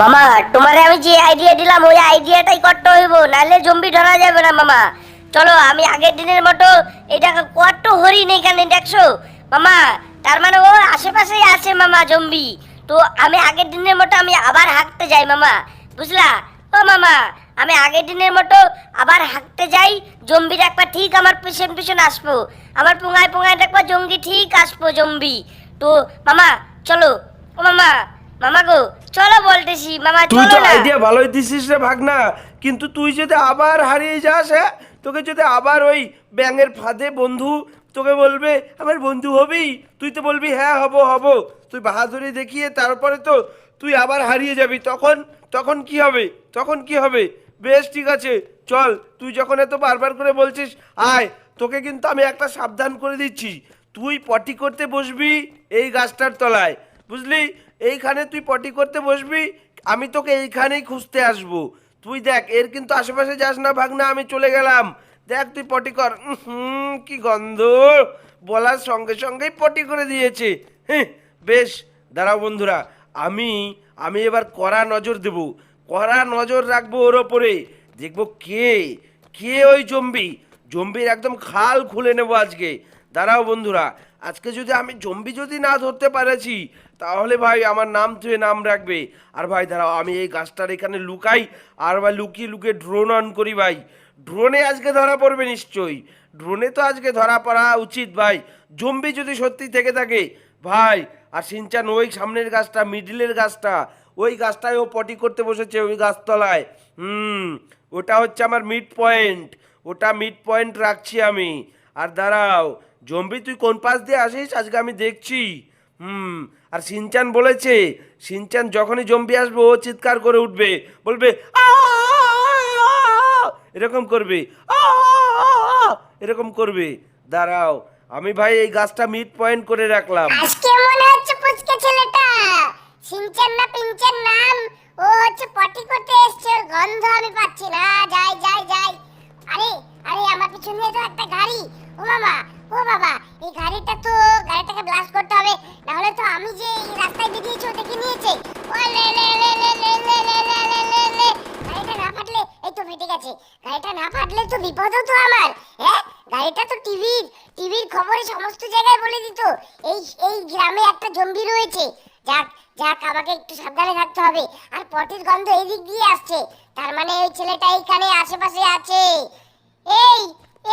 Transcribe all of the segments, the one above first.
মামা, তোমারে আমি যে আইডিয়া দিলাম, ওই আইডিয়াটাই করতে হইব নাহলে জম্বি ধরা যাবে না মামা। চলো, আমি আগের দিনের মতো এটা কত হরিণ এখানে দেখছ? মামা, তার মানে ও আশেপাশেই আছে মামা জম্বি তো আমি আগের দিনের মতো আমি আবার হাঁকতে যাই মামা, বুঝলা? ও মামা, আমি আগের দিনের মতো আবার হাঁকতে যাই জম্বি দেখবা ঠিক আমার পিছন পিছন আসব। আমার পোঙায় পোঙায় দেখবা জঙ্গি ঠিক আসব জম্বি তো মামা, চলো। ও মামা মামা গো চলো বলতেছি মামা তুই চলো তো না। আইডিয়া ভালোই দিছিস রে ভাগনা কিন্তু তুই যদি আবার হারিয়ে যাস হ্যাঁ তোকে যদি আবার ওই ব্যাঙের ফাঁদে বন্ধু তোকে বলবে আমার বন্ধু হবি? তুই তো বলবি হ্যাঁ হব হব। তুই বাহাদুরি দেখিয়ে তারপরে তো তুই আবার হারিয়ে যাবি। তখন তখন কি হবে? তখন কি হবে? বেশ ঠিক আছে চল। তুই যখন এত বারবার করে বলছিস আয় তোকে কিন্তু আমি একটা সাবধান করে দিচ্ছি। তুই পটি করতে বসবি এই গাছটার তলায়। বুঝলি? এইখানে তুই পটি করতে বসবি, আমি তোকে এইখানেই খুঁজতে আসব। তুই দেখ, এর কিন্তু আশেপাশে যাস না, ভাগনা, আমি চলে গেলাম। দেখ, তুই পটি কর। হুম, কি গন্ধ। বলার সঙ্গে সঙ্গেই পটি করে দিয়েছে। হ্যাঁ বেশ, দাঁড়াও বন্ধুরা, আমি আমি এবার কড়া নজর দেব। কড়া নজর রাখব ওর ওপরে। দেখব কে কে ওই জম্বি? জম্বির একদম খাল খুলে নেব আজকে। দাঁড়াও বন্ধুরা, আজকে যদি আমি জম্বি যদি না ধরতে পারেছি তাহলে ভাই আমার নাম তুই নাম রাখবে। আর ভাই দাঁড়াও, আমি এই গাছটার এখানে লুকাই, আর ভাই লুকিয়ে লুকিয়ে ড্রোন অন করি ভাই। ড্রোনে আজকে ধরা পড়বে নিশ্চয়ই। ড্রোনে তো আজকে ধরা পড়া উচিত ভাই। জম্বি যদি সত্যি থেকে থাকে, ভাই, আর সিনচান ওই সামনের গাছটা মিডিলের গাছটা, ওই গাছটায় ও পটি করতে বসেছে ওই গাছতলায়। হুম, ওটা হচ্ছে আমার মিড পয়েন্ট ওটা মিড পয়েন্ট রাখছি আমি। আর দাঁড়াও, জম্বি তুই কোন পাশ দিয়ে আসিস? আজকে আমি দেখছি। হুম, আর সিনচান বলেছে, সিনচান যখনই জম্বি আসবে, ও চিৎকার করে উঠবে, বলবে! এরকম করবে! এরকম করবে। দাঁড়াও, আমি ভাই এই গাছটা মিড পয়েন্ট করে রাখলাম। আজকে মনে হচ্ছে পুচকে ছেলেটা। সিনচান না পিনচান নাম, ও হচ্ছে পটি করতে এসছে, গন্ধ আমি পাচ্ছি না। যাই যাই যাই। আরে আরে, আমার পিছনে তো একটা গাড়ি। ও মামা ও বাবা এই গাড়িটা তো গাড়িটাকে ব্লাস্ট করতে হবে না হলে তো আমি যে রাস্তায় বেরিয়েছি ও দেখে নিয়েছে ও লে লে লে লে লে লে লে লে লে লে লে গাড়িটা না ফাটলে এই তো ফেটে গেছে গাড়িটা না ফাটলে তো বিপদ হতো আমার হ্যাঁ গাড়িটা তো টিভির টিভির খবরে সমস্ত জায়গায় বলে দিত এই এই গ্রামে একটা জম্বি রয়েছে যাক যাক আমাকে একটু সাবধানে থাকতে হবে আর পটির গন্ধ এই দিক দিয়ে আসছে তার মানে ওই ছেলেটা এইখানে আশেপাশে আছে এই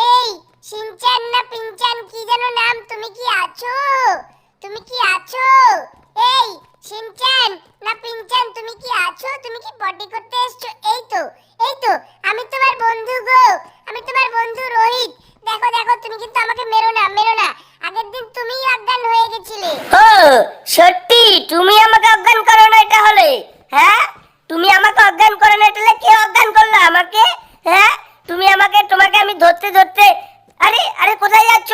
এই সিনচান না পিনচান, কি যেন নাম, তুমি কি আছো? তুমি কি আছো? এই, সিনচান না পিনচান, তুমি কি আছো? তুমি কি পটি করতে এসছো? এই তো এই তো, আমি তোমার বন্ধু গো, আমি তোমার বন্ধু রোহিত। দেখো দেখো, তুমি কিন্তু আমাকে মেরো না মেরো না। আগের দিন তুমি অজ্ঞান হয়ে গেছিলে। ও সত্যি? তুমি আমাকে অজ্ঞান করো না এটা হলে? হ্যাঁ? তুমি আমাকে অজ্ঞান করো না এটা হলে কে অজ্ঞান করল আমাকে? হ্যাঁ? তুমি আমাকে, তোমাকে আমি ধরতে ধরতে আরে আরে কোথায় যাচ্ছ?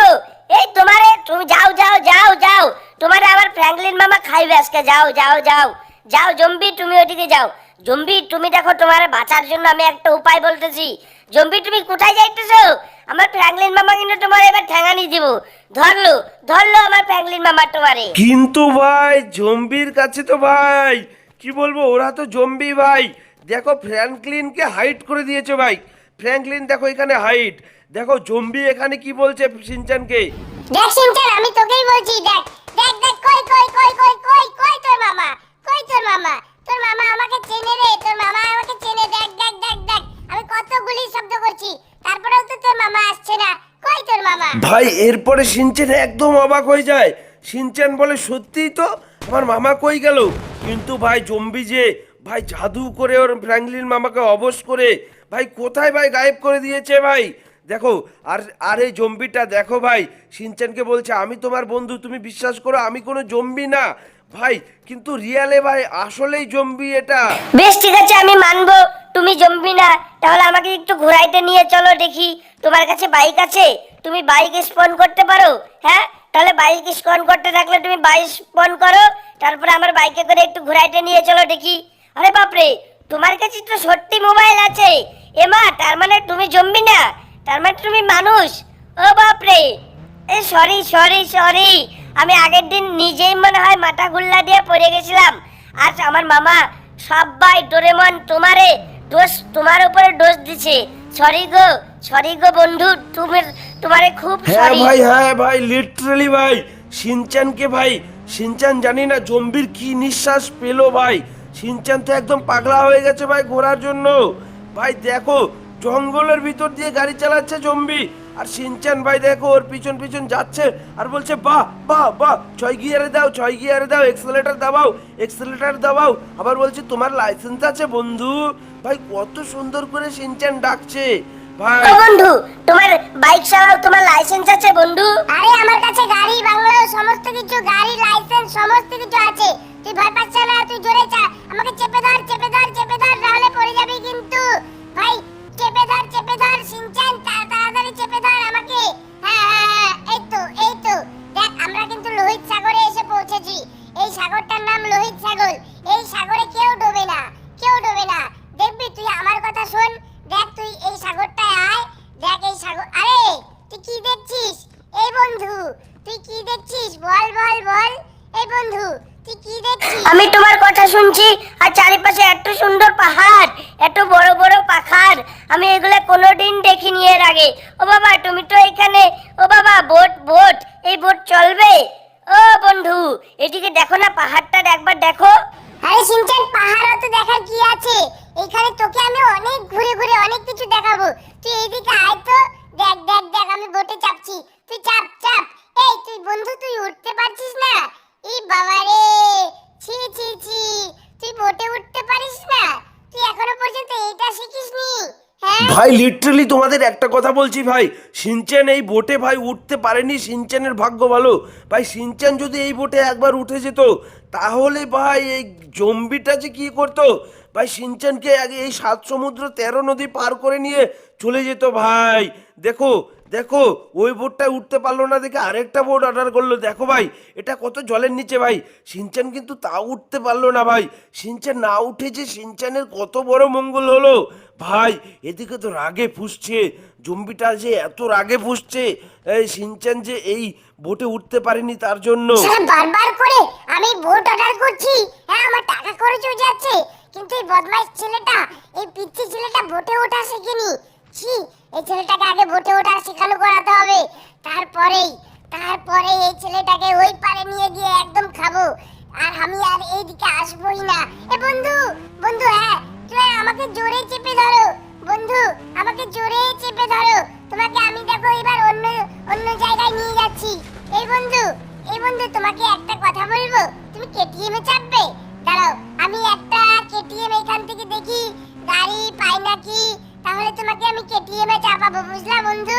এই তোমারে, তুমি যাও যাও যাও যাও। তোমারে আমার ফ্র্যাঙ্কলিন মামা খাইবে আজকে। যাও যাও যাও। যাও, জম্বি, তুমি ওদিকে যাও। জম্বি, তুমি দেখো তোমার বাঁচার জন্য আমি একটা উপায় বলতেছি। জম্বি, তুমি কোথায় যাইতেছো? আমার ফ্র্যাঙ্কলিন মামা কিন্তু তোমার এবার ঠ্যাঙানি দিব। ধরলো ধরলো আমার ফ্র্যাঙ্কলিন মামা তোমারে। কিন্তু ভাই, জম্বির কাছে তো ভাই, কি বলব, ওরা তো জম্বি ভাই। দেখো, ফ্র্যাঙ্কলিনকে হাইট করে দিয়েছে ভাই। ফ্র্যাঙ্কলিন দেখো এখানে হাইট দেখো জম্বি এখানে কি বলছে সিনচানকে দেখ সিনচান আমি তোকেই বলছি দেখ দেখ দেখ কই কই কই কই কই কই তোর মামা? কই তোর মামা? তোর মামা আমাকে চেনে রে তোর মামা আমাকে চেনে দেখ দেখ দেখ দেখ। আমি কতগুলি শব্দ করছি তারপরেও তো তোর মামা আসছে না। কই তোর মামা? ভাই এরপরে সিনচেন একদম অবাক হয়ে যায়। সিনচেন বলে সত্যিই তো আমার মামা কই গেল? কিন্তু ভাই জম্বি যে ভাই জাদু করে ওর ফ্র্যাঙ্কলিন মামাকে অবশ করে ভাই, কোথায় ভাই গায়েব করে দিয়েছে ভাই? দেখো, আর আর এই জম্বিটা দেখো ভাই সিনচেনকে বলছে, আমি তোমার বন্ধু, তুমি বিশ্বাস করো, আমি কোনো জম্বি না। ভাই, কিন্তু রিয়ালে ভাই, আসলেই জম্বি এটা। বেশ, ঠিক আছে, আমি মানবো, তুমি জমবি না। তাহলে আমাকে একটু ঘোরাইতে নিয়ে চলো দেখি, তোমার কাছে বাইক আছে? তুমি বাইক স্পন করতে পারো? হ্যাঁ? তাহলে বাইক স্পন করতে থাকলে তুমি বাইক স্পন করো, তারপরে আমার বাইকে করে একটু ঘোরাইতে নিয়ে চলো দেখি। আরে বাপরে, তোমার কাছে তো সত্যি মোবাইল আছে। এমা তার মানে তুমি জমবি না? তার মানে তুমি মানুষ? ও বাপরে! এ সরি সরি সরি আমি আগের দিন নিজেই মনে হয় মাথা গুল্লা দিয়ে পড়ে গেছিলাম। আজ আমার মামা সবাই ডোরেমন তোমারে দোষ তোমার উপরে দোষ দিছে। সরি গো সরি গো বন্ধু তুমি তোমারে খুব হ্যাঁ সরি ভাই হ্যাঁ ভাই লিটারালি ভাই। সিনচানকে ভাই সিনচান জানি না জম্বির কি নিঃশ্বাস পেল ভাই। সিনচান তো একদম পাগলা হয়ে গেছে ভাই ঘোরার জন্য। ভাই দেখো জঙ্গলের ভিতর দিয়ে গাড়ি চালাচ্ছে জম্বি আর সিনচান ভাই দেখো ওর পিছন পিছন যাচ্ছে আর বলছে বাহ বাহ বাহ ছয় গিয়ারে দাও ছয় গিয়ারে দাও এক্সেলেটার দাবাও এক্সেলেটার দাবাও। আবার বলছে তোমার লাইসেন্স আছে বন্ধু। ভাই কত সুন্দর করে সিনচান ডাকছে। ভাই ও বন্ধু তোমার বাইক চালাও তোমার লাইসেন্স আছে বন্ধু? আরে আমার কাছে গাড়ি বাংলো সমস্ত কিছু গাড়ি লাইসেন্স সমস্ত কিছু আছে। তুই ভয় পাচ্ছ না তুই জোরে চা আমাকে চেপে ধর। বোট চলবে? ও বন্ধু, এদিকে দেখো না, পাহাড়টা একবার দেখো। আরে সিনচান, পাহাড় তো দেখার কি আছে? এখানে তোকে আমি অনেক ঘুরে ঘুরে অনেক কিছু দেখাবো। তুই এদিকে আয় তো। দেখ দেখ দেখ, আমি বোটে চাপছি। তুই চাপ চাপ। এই, তুই বন্ধু, তুই উঠতে পারছিস না? এই বাবা রে ছি ছি ছি তুই বোটে উঠতে পারিস না তুই এখনও পর্যন্ত এইটা শিখিসনি হ্যাঁ ভাই লিটারালি তোমাদের একটা কথা বলছি ভাই সিনচেন এই বোটে ভাই উঠতে পারেনি সিনচেনের ভাগ্য ভালো। ভাই সিনচেন যদি এই বোটে একবার উঠে যেত, তাহলে ভাই এই জম্বিটা যে কী করতো? ভাই সিনচেনকে আগে এই সাত সমুদ্র তেরো নদী পার করে নিয়ে চলে যেত ভাই। দেখো দেখো, ওই বোটটায় উঠতে পারল না দেখে আরেকটা বোট অর্ডার করল। দেখো ভাই, এটা কত জলের নিচে ভাই? সিনচান কিন্তু তাও উঠতে পারল না ভাই। সিনচান না উঠে যে সিনচানের কত বড় মঙ্গল হলো। ভাই, এদিকে তো রাগে ফুসছে। জম্বিটা যে এত রাগে ফুসছে। এই সিনচান যে এই বোটে উঠতে পারেনি তার জন্য। বারবার করে আমি বোট অর্ডার করছি। হ্যাঁ আমার টাকা খরচ হয়ে যাচ্ছে। কিন্তু এই বদমাইশ ছেলেটা, এই পিচ্ছি ছেলেটা ভোটে ওঠা শেখেনি। ছি, এই ছেলেটাকে আগে ভোটে ওঠা শেখানো করাতে হবে। তারপরেই তারপরে এই ছেলেটাকে ওই পারে নিয়ে গিয়ে একদম খাব। আর আমি আর এইদিকে আসবোই না। এ বন্ধু বন্ধু হ্যাঁ তুই আমাকে জোরে চেপে ধরো। বন্ধু, আমাকে জোরে চেপে ধরো। তোমাকে আমি দেখো এবার অন্য অন্য জায়গায় নিয়ে যাচ্ছি। এই বন্ধু এই বন্ধু, তোমাকে একটা কথা বলব? তুমি কেটিএম চাপবে? দাঁড়াও, আমি একটা কেটিএম এখান থেকে দেখি। গাড়ি পাই নাকি তাহলে তোমাকে আমি কেটিএম এ চাপাবো, বুঝলা বন্ধু?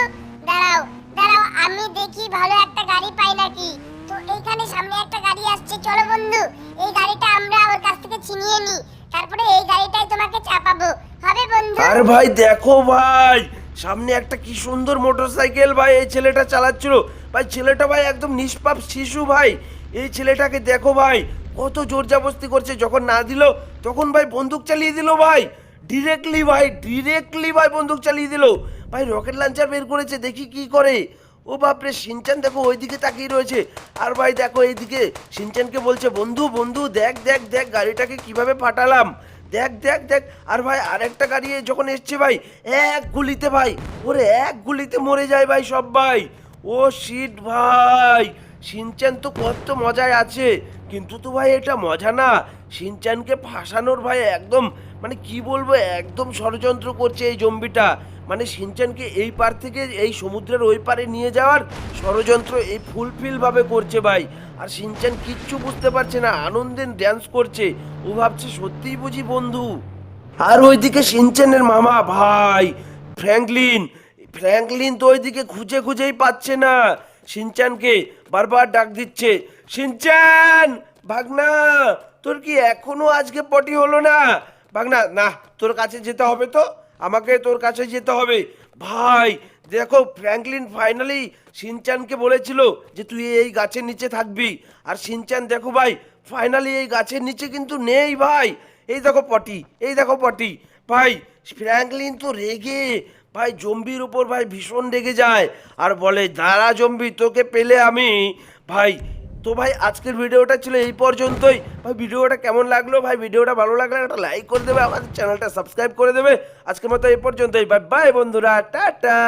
দাঁড়াও দাঁড়াও, আমি দেখি ভালো একটা গাড়ি পাই নাকি। তো এইখানে সামনে একটা গাড়ি আসছে, চলো বন্ধু। এই গাড়িটা আমরা ওর কাছ থেকে ছিনিয়ে নিই। তারপরে এই গাড়িটাই তোমাকে চাপাবো। হবে বন্ধু? আর ভাই, দেখো ভাই, সামনে একটা কি সুন্দর মোটরসাইকেল ভাই, এই ছেলেটা চালাচ্ছিল। ভাই, ছেলেটা ভাই একদম নিষ্পাপ শিশু ভাই। এই ছেলেটাকে দেখো ভাই, কত জোর জাবস্তি করছে। যখন না দিল, তখন ভাই বন্দুক চালিয়ে দিল ভাই। ডিরেক্টলি ভাই ডিরেক্টলি ভাই বন্দুক চালিয়ে দিল। ভাই রকেট লঞ্চার বের করেছে, দেখি কি করে। ও বাপরে সিনচান দেখো ওইদিকে তাকিয়ে রয়েছে। আর ভাই দেখো এইদিকে সিনচানকে বলছে, বন্ধু বন্ধু, দেখ দেখ দেখ গাড়িটাকে কীভাবে ফাটালাম দেখ দেখ দেখ। আর ভাই আরেকটা গাড়ি যখন এসছে ভাই, এক গুলিতে ভাই, ওরে এক গুলিতে মরে যায় ভাই সব ভাই। ও শিট ভাই সিনচান তো কত মজায় আছে। কিন্তু তো ভাই এটা মজা না। সিনচানকে ফাঁসানোর ভাই একদম মানে কি বলব, একদম ষড়যন্ত্র করছে এই জম্বিটা। মানে সিনচানকে এই পার থেকে এই সমুদ্রের ওই পারে নিয়ে যাওয়ার ষড়যন্ত্র এই ফুলফিল ভাবে করছে ভাই। আর সিনচান কিচ্ছু বুঝতে পারছে না আনন্দে ড্যান্স করছে। ও ভাবছে, সত্যিই বুঝি বন্ধু? আর ওইদিকে সিনচানের মামা, ভাই, ফ্র্যাঙ্কলিন ফ্র্যাঙ্কলিন তো ওইদিকে খুঁজে খুঁজেই পাচ্ছে না। সিনচানকে বারবার ডাক দিচ্ছে সিনচান, ভাগনা, তোর কি এখনও আজকে পটি হলো না? ভাগনা, না, তোর কাছে যেতে হবে তো। আমাকে তোর কাছে যেতে হবে। ভাই, দেখো, ফ্র্যাঙ্কলিন ফাইনালি সিনচানকে বলেছিল যে তুই এই গাছের নিচে থাকবি। আর সিনচান, দেখো ভাই, ফাইনালি এই গাছের নিচে কিন্তু নেই ভাই। এই দেখো পটি, এই দেখো পটি। ভাই, ফ্র্যাঙ্কলিন তো রেগে। ভাই, জম্বির উপর ভাই ভীষণ রেগে যায়। আর বলে, দাঁড়া জম্বি, তোকে পেলে আমি। ভাই তো ভাই, আজকের ভিডিওটা ছিল এই পর্যন্তই। ভাই, ভিডিওটা কেমন লাগল? ভাই, ভিডিওটা ভালো লাগলে একটা লাইক করে দেবে, আমাদের চ্যানেলটা সাবস্ক্রাইব করে দেবে। আজকের মতো এই পর্যন্তই। বাই বাই বন্ধুরা, টাটা!